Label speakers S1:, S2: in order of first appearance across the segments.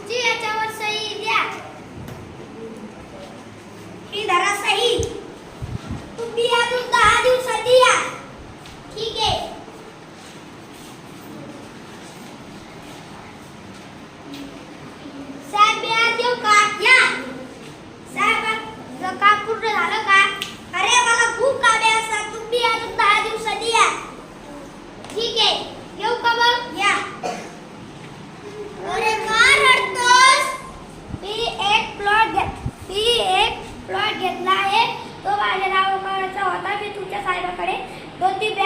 S1: Yeah.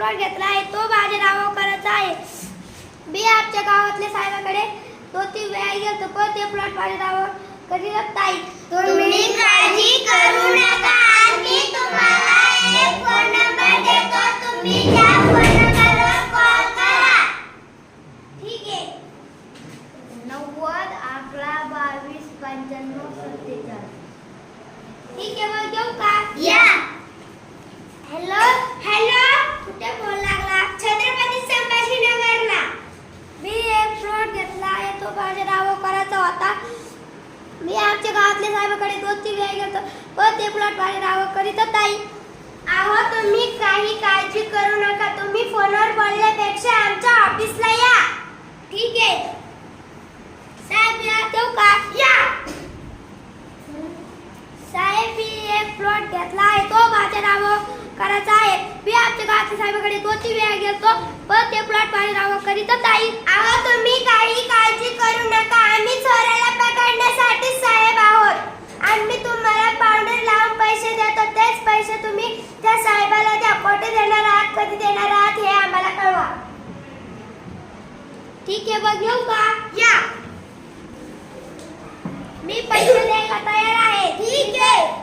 S1: Plot घेतला आहे. तो माझ्या नावावर करायचा आहे. बी आमच्या गावातल्या साहेबाकडे तो ती वेळ घेतो पण ते प्लॉट माझ्या नावावर कधी नाही तुम्ही काळजी करू नका. आणखी तुम्हाला ते प्लॉट भाडेराव करीत ताई आहो तुम्ही काही काळजी करू नका. तुम्ही फोनवर बोलण्यापेक्षा आमच्या ऑफिसला या. ठीक आहे. साहेब या तो का? या. साहेब मी एक प्लॉट घेतला आहे. तो भाडेराव करायचा आहे. मी आमच्या गावच्या साहेबाकडे दोन तीन वेळा गेलो पण ते प्लॉट भाडेराव करीत ताई आहो कधी देणार आहात कधी देणार आहात हे आम्हाला कळवा. ठीक आहे बघ घेऊ का? या. मी पैसे द्यायला तयार आहे. ठीक आहे.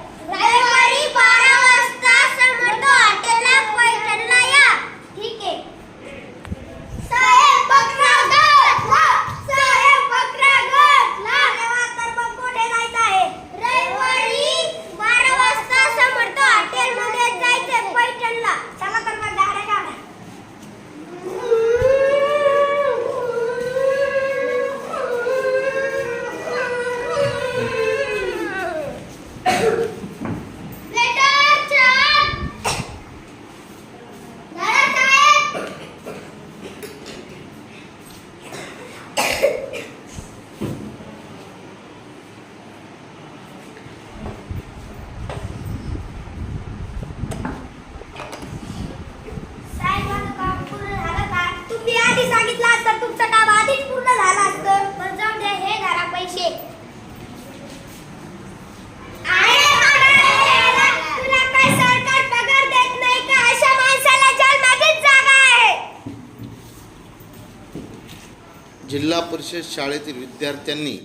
S2: जिल्हा परिषद शाळेतील विद्यार्थ्यांनी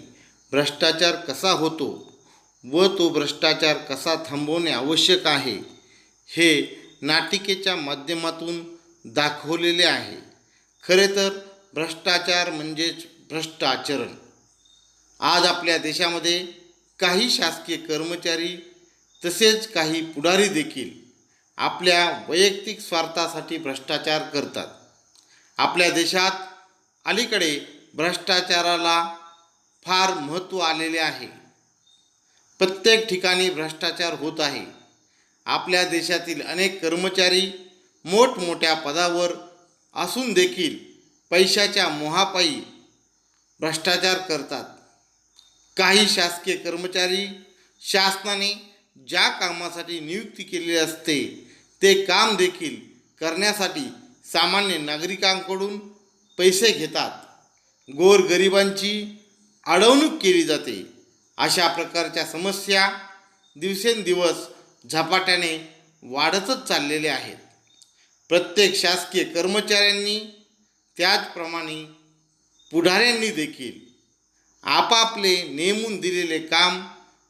S2: भ्रष्टाचार कसा होतो व तो भ्रष्टाचार कसा थांबवणे आवश्यक आहे हे नाटिकेच्या माध्यमातून दाखवलेले आहे. खरे तर भ्रष्टाचार म्हणजेच भ्रष्ट आचरण. आज आपल्या देशामध्ये काही शासकीय कर्मचारी तसेच काही पुढारी देखील आपल्या वैयक्तिक स्वार्थासाठी भ्रष्टाचार करतात. आपल्या देशात अलीकडे भ्रष्टाचाराला फार महत्त्व आलेले आहे. प्रत्येक ठिकाणी भ्रष्टाचार होत आहे. आपल्या देशातील अनेक कर्मचारी मोठमोठ्या पदावर असून देखील पैशाच्या मोहापायी भ्रष्टाचार करतात. काही शासकीय कर्मचारी शासनाने ज्या कामासाठी नियुक्ती केलेली असते ते काम देखील करण्यासाठी सामान्य नागरिकांकडून पैसे घेतात. गोरगरिबांची अडवणूक केली जाते. अशा प्रकारच्या समस्या दिवसेंदिवस झपाट्याने वाढतच चाललेल्या आहेत. प्रत्येक शासकीय कर्मचाऱ्यांनी त्याचप्रमाणे पुढाऱ्यांनी देखील आपापले नेमून दिलेले काम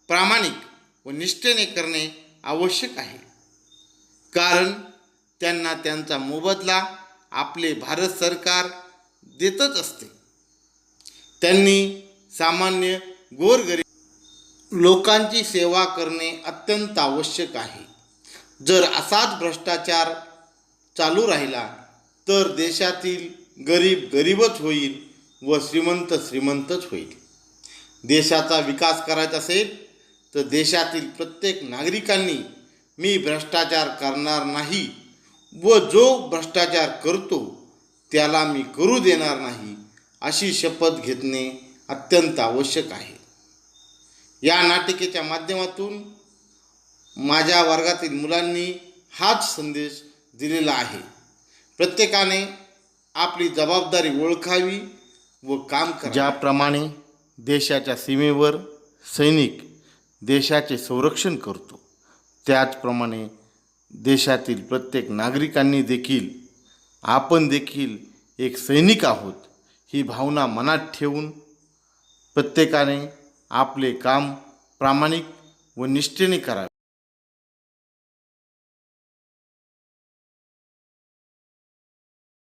S2: प्रामाणिक व निष्ठेने करणे आवश्यक आहे. कारण त्यांना त्यांचा मोबदला आपले भारत सरकार देतच असते. त्यांनी सामान्य गोरगरीब लोकांची सेवा करणे अत्यंत आवश्यक आहे. जर असाच भ्रष्टाचार चालू राहिला तर देशातील गरीब गरीबच होईल व श्रीमंत श्रीमंतच होईल. देशाचा विकास करायचा असेल तर देशातील प्रत्येक नागरिकांनी मी भ्रष्टाचार करणार नाही व जो भ्रष्टाचार करतो त्याला मी करू देणार नाही अशी शपथ घेतणे अत्यंत आवश्यक आहे. या नाटिकेच्या माध्यमातून माझ्या वर्गातील मुलांनी हाच संदेश दिलेला आहे. प्रत्येकाने आपली जबाबदारी ओळखावी व काम करा ज्याप्रमाणे देशाच्या सीमेवर सैनिक देशाचे संरक्षण करतो त्याचप्रमाणे देशातील प्रत्येक नागरिकांनी देखील आपण देखील एक सैनिक आहोत ही भावना मनात ठेवून प्रत्येकाने आपले काम प्रामाणिक व निष्ठेने करावे.